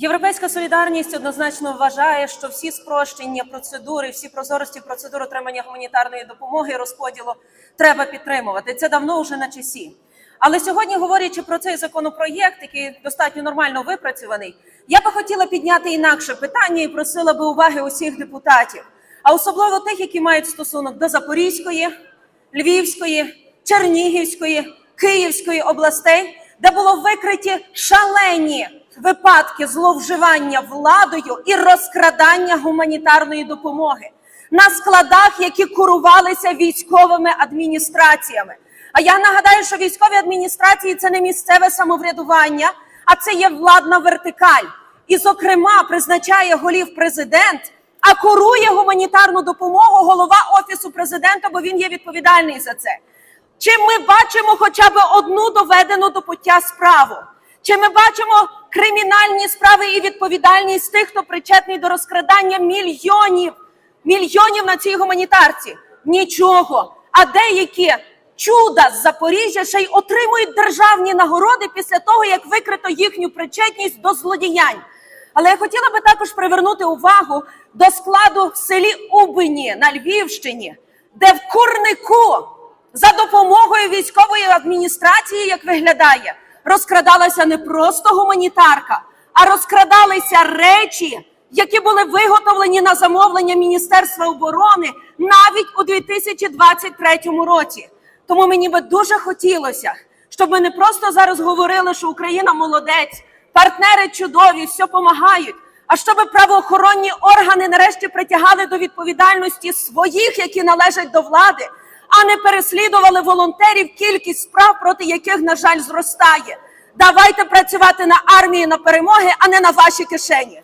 Європейська солідарність однозначно вважає, що всі спрощення процедури, всі прозорості процедур отримання гуманітарної допомоги розподілу треба підтримувати. Це давно вже на часі. Але сьогодні, говорячи про цей законопроєкт, який достатньо нормально випрацьований, я би хотіла підняти інакше питання і просила би уваги усіх депутатів, а особливо тих, які мають стосунок до Запорізької, Львівської, Чернігівської, Київської областей, де було викриті шалені випадки зловживання владою і розкрадання гуманітарної допомоги на складах, які курувалися військовими адміністраціями. А я нагадаю, що військові адміністрації це не місцеве самоврядування, а це є владна вертикаль. І, зокрема, призначає голів президент, а курує гуманітарну допомогу голова офісу президента, бо він є відповідальний за це. Чи ми бачимо хоча б одну доведену до пуття справу? Чи ми бачимо кримінальні справи і відповідальність тих, хто причетний до розкрадання мільйонів, мільйонів на цій гуманітарці? Нічого. А деякі чуда з Запоріжжя ще й отримують державні нагороди після того, як викрито їхню причетність до злодіянь. Але я хотіла би також привернути увагу до складу в селі Убині на Львівщині, де в курнику за допомогою військової адміністрації, як виглядає, розкрадалася не просто гуманітарка, а розкрадалися речі, які були виготовлені на замовлення Міністерства оборони навіть у 2023 році. Тому мені би дуже хотілося, щоб ми не просто зараз говорили, що Україна молодець, партнери чудові, все допомагають. А щоб правоохоронні органи нарешті притягали до відповідальності своїх, які належать до влади, а не переслідували волонтерів, кількість справ, проти яких, на жаль, зростає. Давайте працювати на армії на перемоги, а не на ваші кишені.